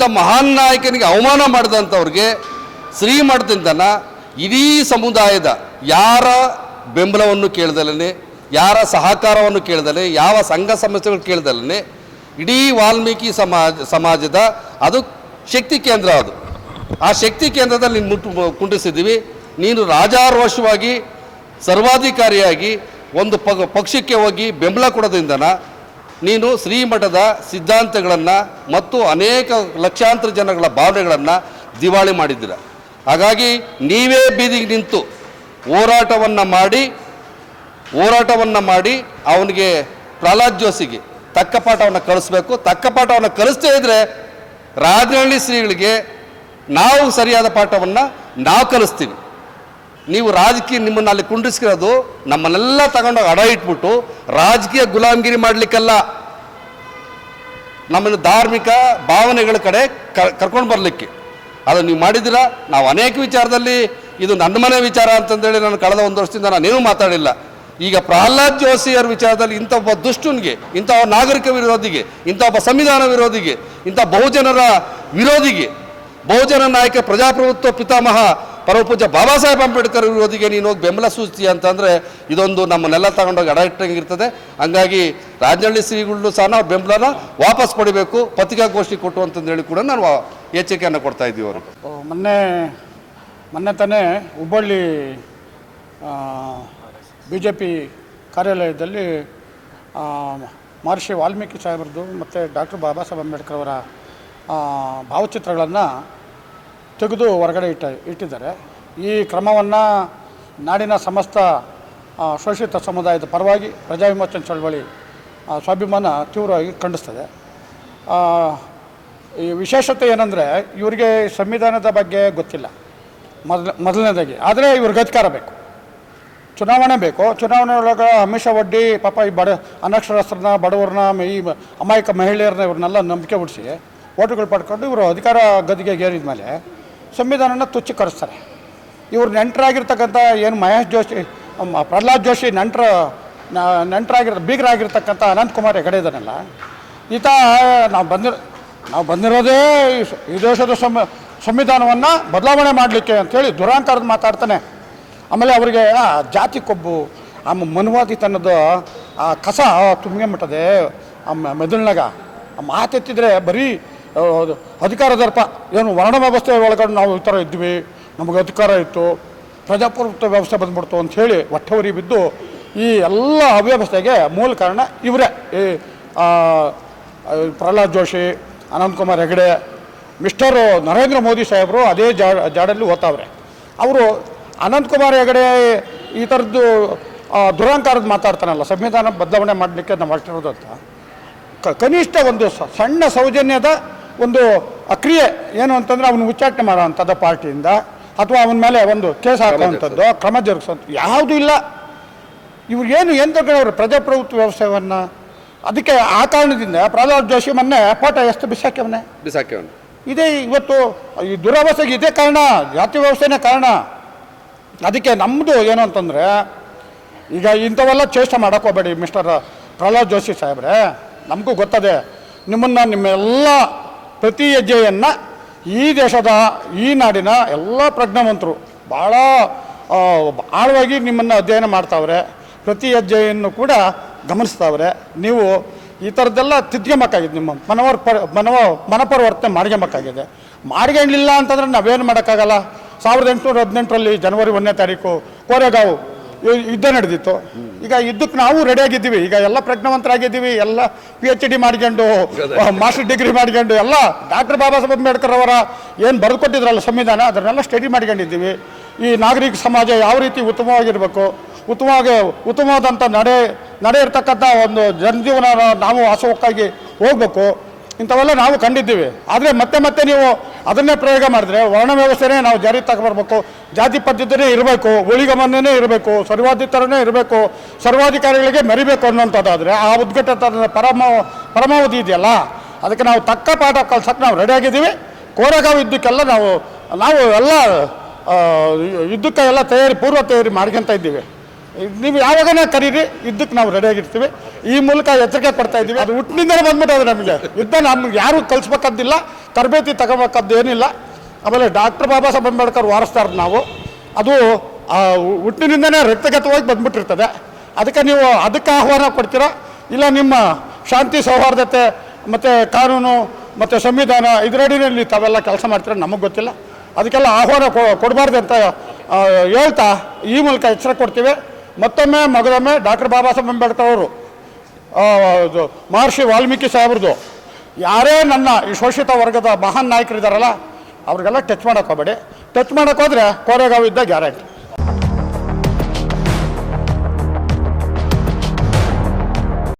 ಇಂಥ ಮಹಾನ್ ನಾಯಕನಿಗೆ ಅವಮಾನ ಮಾಡಿದಂಥವ್ರಿಗೆ ಶ್ರೀಮಠದಿಂದನ ಇಡೀ ಸಮುದಾಯದ ಯಾರ ಬೆಂಬಲವನ್ನು ಕೇಳ್ದಲೇ ಯಾರ ಸಹಕಾರವನ್ನು ಕೇಳ್ದಲೆ ಯಾವ ಸಂಘ ಸಂಸ್ಥೆಗಳು ಕೇಳ್ದಲೇ ಇಡೀ ವಾಲ್ಮೀಕಿ ಸಮಾಜ, ಸಮಾಜದ ಅದು ಶಕ್ತಿ ಕೇಂದ್ರ ಅದು. ಆ ಶಕ್ತಿ ಕೇಂದ್ರದಲ್ಲಿ ಮುಟ್ಟು ಕುಂಡಿಸಿದ್ದೀವಿ. ನೀನು ರಾಜಾರೋಷವಾಗಿ, ಸರ್ವಾಧಿಕಾರಿಯಾಗಿ ಒಂದು ಪಕ್ಷಕ್ಕೆ ಹೋಗಿ ಬೆಂಬಲ ಕೊಡೋದ್ರಿಂದನ ನೀನು ಶ್ರೀಮಠದ ಸಿದ್ಧಾಂತಗಳನ್ನು ಮತ್ತು ಅನೇಕ ಲಕ್ಷಾಂತರ ಜನಗಳ ಭಾವನೆಗಳನ್ನು ದಿವಾಳಿ ಮಾಡಿದ್ದೀರ. ಹಾಗಾಗಿ ನೀವೇ ಬೀದಿಗೆ ನಿಂತು ಹೋರಾಟವನ್ನು ಮಾಡಿ ಹೋರಾಟವನ್ನು ಮಾಡಿ ಅವನಿಗೆ ಪ್ರಹ್ಲಾದ್ ಜೋಶಿಗೆ ತಕ್ಕ ಪಾಠವನ್ನು ಕಳಿಸ್ಬೇಕು. ತಕ್ಕ ಪಾಠವನ್ನು ಕಲಿಸ್ತೇ ಇದ್ದರೆ ರಾಜನಹಳ್ಳಿ ಶ್ರೀಗಳಿಗೆ ನಾವು ಸರಿಯಾದ ಪಾಠವನ್ನು ನಾವು ಕಲಿಸ್ತೀವಿ. ನೀವು ರಾಜಕೀಯ ನಿಮ್ಮನ್ನು ಅಲ್ಲಿ ಕುಂಡಿಸ್ಕಿರೋದು ನಮ್ಮನ್ನೆಲ್ಲ ತಗೊಂಡೋಗಿ ಅಡ ಇಟ್ಬಿಟ್ಟು ರಾಜಕೀಯ ಗುಲಾಮಗಿರಿ ಮಾಡಲಿಕ್ಕಲ್ಲ. ನಮ್ಮನ್ನು ಧಾರ್ಮಿಕ ಭಾವನೆಗಳ ಕಡೆ ಕರ್ಕೊಂಡು ಬರಲಿಕ್ಕೆ. ಅದು ನೀವು ಮಾಡಿದ್ದೀರಾ, ನಾವು ಅನೇಕ ವಿಚಾರದಲ್ಲಿ, ಇದು ನನ್ನ ಮನೆ ವಿಚಾರ ಅಂತಂದೇಳಿ ನಾನು ಕಳೆದ ಒಂದು ವರ್ಷದಿಂದ ನಾನೇನು ಮಾತಾಡಿಲ್ಲ. ಈಗ ಪ್ರಹ್ಲಾದ್ ಜೋಶಿ ವಿಚಾರದಲ್ಲಿ ಇಂಥ ಒಬ್ಬ ದುಷ್ಟನಿಗೆ, ಇಂಥ ಒಬ್ಬ ನಾಗರಿಕ ವಿರೋಧಿಗೆ, ಇಂಥ ಒಬ್ಬ ಸಂವಿಧಾನ ವಿರೋಧಿಗೆ, ಇಂಥ ಬಹುಜನರ ವಿರೋಧಿಗೆ, ಬಹುಜನ ನಾಯಕ ಪ್ರಜಾಪ್ರಭುತ್ವ ಪಿತಾಮಹ ಪರಮಪೂಜ್ಯ ಬಾಬಾ ಸಾಹೇಬ್ ಅಂಬೇಡ್ಕರ್ ವಿರೋಧಿಗೆ ನೀನು ಹೋಗಿ ಬೆಂಬಲ ಸೂಚಿಸಿ ಅಂತಂದರೆ ಇದೊಂದು ನಮ್ಮನ್ನೆಲ್ಲ ತಗೊಂಡೋಗಿ ಅಡ ಇಟ್ಟಂಗಿರ್ತದೆ ಹಂಗಾಗಿ ರಾಜನಹಳ್ಳಿ ಶ್ರೀಗಳು ಸಹ ನಾವು ಬೆಂಬಲನ ವಾಪಸ್ ಪಡಿಬೇಕು ಪತ್ರಿಕಾಗೋಷ್ಠಿ ಕೊಟ್ಟು ಅಂತಂದೇಳಿ ಕೂಡ ನಾನು ಎಚ್ಚರಿಕೆಯನ್ನು ಕೊಡ್ತಾ ಇದ್ದೀವಿ ಅವರು. ಮೊನ್ನೆ ಮೊನ್ನೆ ತಾನೇ ಹುಬ್ಬಳ್ಳಿ ಬಿ ಜೆ ಪಿ ಕಾರ್ಯಾಲಯದಲ್ಲಿ ಮಹರ್ಷಿ ವಾಲ್ಮೀಕಿ ಸಾಹೇಬ್ರದ್ದು ಮತ್ತು ಡಾಕ್ಟರ್ ಬಾಬಾ ಸಾಹೇಬ್ ಅಂಬೇಡ್ಕರ್ ಅವರ ಭಾವಚಿತ್ರಗಳನ್ನು ತೆಗೆದು ಹೊರಗಡೆ ಇಟ್ಟ ಇಟ್ಟಿದ್ದಾರೆ. ಈ ಕ್ರಮವನ್ನು ನಾಡಿನ ಸಮಸ್ತ ಶೋಷಿತ ಸಮುದಾಯದ ಪರವಾಗಿ ಪ್ರಜಾವಿಮೋಚನೆ ಚಳವಳಿ ಆ, ಸ್ವಾಭಿಮಾನ ತೀವ್ರವಾಗಿ ಖಂಡಿಸ್ತದೆ. ಈ ವಿಶೇಷತೆ ಏನಂದರೆ ಇವರಿಗೆ ಸಂವಿಧಾನದ ಬಗ್ಗೆ ಗೊತ್ತಿಲ್ಲ. ಮೊದಲ ಮೊದಲನೇದಾಗಿ. ಆದರೆ ಇವ್ರಿಗೆ ಅಧಿಕಾರ ಬೇಕು. ಚುನಾವಣೆ ಬೇಕು. ಚುನಾವಣೆ ಒಳಗೆ ಅಮಿಷ ಒಡ್ಡಿ ಪಾಪ ಈ ಬಡ ಅನಕ್ಷರಸ್ಥರನ್ನ ಬಡವ್ರನ್ನ ಈ ಅಮಾಯಕ ಮಹಿಳೆಯರನ್ನ ಇವ್ರನ್ನೆಲ್ಲ ನಂಬಿಕೆ ಬಿಡಿಸಿ ಓಟುಗಳು ಪಡ್ಕೊಂಡು ಇವರು ಅಧಿಕಾರ ಗದ್ದಿಗೆ ಏರಿದ ಮೇಲೆ ಸಂವಿಧಾನನ ತುಚ್ಛೀಕರಿಸ್ತಾರೆ ಇವ್ರು ನೆಂಟರಾಗಿರ್ತಕ್ಕಂಥ ಏನು ಮಹೇಶ್ ಜೋಶಿ ಪ್ರಹ್ಲಾದ್ ಜೋಶಿ ನೆಂಟರ ನೆಂಟರಾಗಿರ್ ಬೀಗರಾಗಿರ್ತಕ್ಕಂಥ ಅನಂತಕುಮಾರ್ ಹೆಗಡೆ ಇದ್ದಾನಲ್ಲ ಈತ ನಾವು ಬಂದಿರೋ ನಾವು ಬಂದಿರೋದೇ ಈ ದೇಶದ ಸಂವ ಸಂವಿಧಾನವನ್ನು ಬದಲಾವಣೆ ಮಾಡಲಿಕ್ಕೆ ಅಂಥೇಳಿ ದುರಾಂಕಾರದ ಮಾತಾಡ್ತಾನೆ. ಆಮೇಲೆ ಅವರಿಗೆ ಆ ಜಾತಿ ಕೊಬ್ಬು ಆ ಮನುವಾದಿತನದ ಆ ಕಸ ತುಂಬ್ಕೊಂಬಿಟ್ಟದೆ ಆ ಮ- ಮೆದುಳಿನಾಗ. ಆ ಮಾತೆತ್ತಿದ್ರೆ ಬರೀ ಆ, ಅಧಿಕಾರ ದರ್ಪ. ಏನು ವರ್ಣ ವ್ಯವಸ್ಥೆ ಒಳಗಡೆ ನಾವು ಈ ಥರ ಇದ್ವಿ. ನಮಗೆ ಅಧಿಕಾರ ಇತ್ತು. ಪ್ರಜಾಪ್ರಭುತ್ವ ವ್ಯವಸ್ಥೆ ಬಂದ್ಬಿಡ್ತು ಅಂತ ಹೇಳಿ ಹೊಟ್ಟೆವರಿ ಬಿದ್ದು ಈ ಎಲ್ಲ ಅವ್ಯವಸ್ಥೆಗೆ ಮೂಲ ಕಾರಣ ಇವರೇ. ಈ ಪ್ರಹ್ಲಾದ್ ಜೋಶಿ ಅನಂತಕುಮಾರ್ ಹೆಗಡೆ, ಮಿಸ್ಟರ್ ನರೇಂದ್ರ ಮೋದಿ ಸಾಹೇಬರು ಅದೇ ಜಾಡಲ್ಲಿ ಓದ್ತಾವ್ರೆ. ಅವರು ಅನಂತಕುಮಾರ್ ಹೆಗಡೆ ಈ ಥರದ್ದು ದುರಂಕಾರದ ಮಾತಾಡ್ತಾನಲ್ಲ, ಸಂವಿಧಾನ ಬದಲಾವಣೆ ಮಾಡಲಿಕ್ಕೆ ನಾವು ಅಷ್ಟಿರೋದು ಅಂತ. ಕನಿಷ್ಠ ಒಂದು ಸಣ್ಣ ಸೌಜನ್ಯದ ಒಂದು ಅಕ್ರಿಯೆ ಏನು ಅಂತಂದರೆ ಅವನು ಉಚ್ಚಾಟನೆ ಮಾಡೋವಂಥದ್ದು ಪಾರ್ಟಿಯಿಂದ ಅಥವಾ ಅವನ ಮೇಲೆ ಒಂದು ಕೇಸ್ ಹಾಕುವಂಥದ್ದು ಕ್ರಮ ಜರುಗಿಸೋದು ಯಾವುದೂ ಇಲ್ಲ. ಇವ್ರು ಏನು ತಗೊಂಡವ್ರು ಪ್ರಜಾಪ್ರಭುತ್ವ ವ್ಯವಸ್ಥೆಯನ್ನು ಅದಕ್ಕೆ ಆ ಕಾರಣದಿಂದ ಪ್ರಹ್ಲಾದ್ ಜೋಶಿ ಮೊನ್ನೆ ಪಾಠ ಎಷ್ಟು ಬಿಸಾಕ್ಯವನ್ನ ಬಿಸಾಕಿ ಇದೇ ಇವತ್ತು ಈ ದುರವಸ್ಥೆಗೆ ಇದೇ ಕಾರಣ ಜಾತಿ ವ್ಯವಸ್ಥೆನೇ ಕಾರಣ. ಅದಕ್ಕೆ ನಮ್ಮದು ಏನು ಅಂತಂದರೆ ಈಗ ಇಂಥವೆಲ್ಲ ಚೇಷ್ಟೆ ಮಾಡೋಕ್ಕೋಗಬೇಡಿ ಮಿಸ್ಟರ್ ಪ್ರಹ್ಲಾದ್ ಜೋಶಿ ಸಾಹೇಬ್ರೆ. ನಮಗೂ ಗೊತ್ತದೆ. ನಿಮ್ಮನ್ನು ನಿಮ್ಮೆಲ್ಲ ಪ್ರತಿ ಹೆಜ್ಜೆಯನ್ನು ಈ ದೇಶದ, ಈ ನಾಡಿನ ಎಲ್ಲ ಪ್ರಜ್ಞಾವಂತರು ಭಾಳ ಆಳವಾಗಿ ನಿಮ್ಮನ್ನು ಅಧ್ಯಯನ ಮಾಡ್ತಾವ್ರೆ. ಪ್ರತಿ ಹೆಜ್ಜೆಯನ್ನು ಕೂಡ ಗಮನಿಸ್ತಾವ್ರೆ. ನೀವು ಈ ಥರದ್ದೆಲ್ಲ ತಿದ್ಕೊಂಬೇಕಾಗಿದೆ ನಿಮ್ಮ ಮನವರ್ ಪರ್ ಮನವ, ಮನಪರಿವರ್ತನೆ ಮಾಡ್ಕೊಬೇಕಾಗಿದೆ ಮಾಡ್ಕೊಂಡಿಲ್ಲ ಅಂತಂದ್ರೆ ನಾವೇನು ಮಾಡೋಕ್ಕಾಗಲ್ಲ. ಸಾವಿರದ ಎಂಟುನೂರ ಹದಿನೆಂಟರಲ್ಲಿ ಜನವರಿ ಒಂದನೇ ತಾರೀಕು, ಕೋರೆಗಾಂವ್. ಯುದ್ಧ ನಡೆದಿತ್ತು. ಈಗ ಯುದ್ಧಕ್ಕೆ ನಾವು ರೆಡಿಯಾಗಿದ್ದೀವಿ ಈಗ ಎಲ್ಲ ಪ್ರಜ್ಞಾವಂತರಾಗಿದ್ದೀವಿ. ಎಲ್ಲ ಪಿ ಎಚ್ ಡಿ ಮಾಡ್ಕೊಂಡು ಮಾಸ್ಟರ್ ಡಿಗ್ರಿ ಮಾಡ್ಕೊಂಡು ಎಲ್ಲ ಡಾಕ್ಟರ್ ಬಾಬಾ ಸಾಹೇಬ್ ಅಂಬೇಡ್ಕರ್ ಅವರ ಏನು ಬರೆದುಕೊಟ್ಟಿದ್ರಲ್ಲ ಸಂವಿಧಾನ ಅದನ್ನೆಲ್ಲ ಸ್ಟಡಿ ಮಾಡ್ಕೊಂಡಿದ್ದೀವಿ. ಈ ನಾಗರಿಕ ಸಮಾಜ ಯಾವ ರೀತಿ ಉತ್ತಮವಾಗಿರಬೇಕು ಉತ್ತಮವಾಗಿ ಉತ್ತಮವಾದಂಥ ನಡೆ ನಡೆ ಇರ್ತಕ್ಕಂಥ ಒಂದು ಜನಜೀವನ ನಾವು ಹಸುವಕ್ಕಾಗಿ ಹೋಗಬೇಕು. ಇಂಥವೆಲ್ಲ ನಾವು ಕಂಡಿದ್ದೀವಿ. ಆದರೆ ಮತ್ತೆ ಮತ್ತೆ ನೀವು ಅದನ್ನೇ ಪ್ರಯೋಗ ಮಾಡಿದ್ರೆ ವರ್ಣ ವ್ಯವಸ್ಥೆನೇ ನಾವು ಜಾರಿ ತಗೊಬರ್ಬೇಕು ಜಾತಿ ಪದ್ಧತಿನೇ ಇರಬೇಕು ಉಳಿಗಮನೇ ಇರಬೇಕು, ಸರ್ವಾಧಿಕಾರನೇ ಇರಬೇಕು, ಸರ್ವಾಧಿಕಾರಿಗಳಿಗೆ ಮೆರಿಬೇಕು ಅನ್ನೋಂಥದ್ದಾದರೆ ಆ ಉದ್ಘಾಟದ ಪರಮ, ಪರಮಾವಧಿ ಇದೆಯಲ್ಲ? ಅದಕ್ಕೆ ನಾವು ತಕ್ಕ ಪಾಠ ಕಲ್ಸಕ್ಕೆ ನಾವು ರೆಡಿಯಾಗಿದ್ದೀವಿ ಕೋರೆಗಾವ್ ಯುದ್ಧಕ್ಕೆಲ್ಲ ನಾವು ನಾವು ಎಲ್ಲ ಯುದ್ಧಕ್ಕೆ ಎಲ್ಲ ತಯಾರಿ, ಪೂರ್ವ ತಯಾರಿ ಮಾಡ್ಕೊಂತ ಇದ್ದೀವಿ. ನೀವು ಯಾವಾಗನೇ ಕರೀರಿ ಇದ್ದಕ್ಕೆ ನಾವು ರೆಡಿಯಾಗಿರ್ತೀವಿ ಈ ಮೂಲಕ ಎಚ್ಚರಿಕೆ ಕೊಡ್ತಾ ಇದ್ದೀವಿ. ಅದು ಹುಟ್ಟಿನಿಂದಲೇ ಅದು ನಮಗೆ. ಯುದ್ಧ ನಮ್ಗೆ ಯಾರು ಕಲಿಸ್ಬೇಕಾದ್ದಿಲ್ಲ ತರಬೇತಿ ತಗೋಬೇಕಾದ್ದು ಏನಿಲ್ಲ. ಆಮೇಲೆ ಡಾಕ್ಟರ್ ಬಾಬಾ ಸಾಹೇಬ್ ಅಂಬೇಡ್ಕರ್ ವಾರಸ್ತಾರ ನಾವು. ಅದು ಹುಟ್ಟಿನಿಂದನೇ ರಕ್ತಗತವಾಗಿ ಬಂದ್ಬಿಟ್ಟಿರ್ತದೆ. ಅದಕ್ಕೆ ನೀವು ಅದಕ್ಕೆ ಆಹ್ವಾನ ಕೊಡ್ತೀರಾ? ಇಲ್ಲ ನಿಮ್ಮ ಶಾಂತಿ, ಸೌಹಾರ್ದತೆ, ಮತ್ತು ಕಾನೂನು, ಮತ್ತು ಸಂವಿಧಾನ ಇದರಡಿನಲ್ಲಿ ತಾವೆಲ್ಲ ಕೆಲಸ ಮಾಡ್ತೀರ ನಮಗೆ ಗೊತ್ತಿಲ್ಲ. ಅದಕ್ಕೆಲ್ಲ ಆಹ್ವಾನ ಕೊಡಬಾರ್ದು ಅಂತ ಹೇಳ್ತಾ ಈ ಮೂಲಕ ಎಚ್ಚರ ಕೊಡ್ತೀವಿ. ಮತ್ತೊಮ್ಮೆ, ಮಗದೊಮ್ಮೆ ಡಾಕ್ಟರ್ ಬಾಬಾ ಸಾಹೇಬ್ ಅಂಬೇಡ್ಕರ್ ಅವರು ಮಹರ್ಷಿ ವಾಲ್ಮೀಕಿ ಸಾಹೇಬ್ರದ್ದು. ಯಾರೇ ನನ್ನ ಈ ಶೋಷಿತ ವರ್ಗದ ಮಹಾನ್ ನಾಯಕರಿದ್ದಾರಲ್ಲ ಅವ್ರಿಗೆಲ್ಲ ಟಚ್ ಮಾಡೋಕ್ಕೋಗಬೇಡಿ ಟಚ್ ಮಾಡೋಕ್ಕೋದ್ರೆ ಕೋರೆಗಾವ್ ಇದ್ದ ಗ್ಯಾರಂಟಿ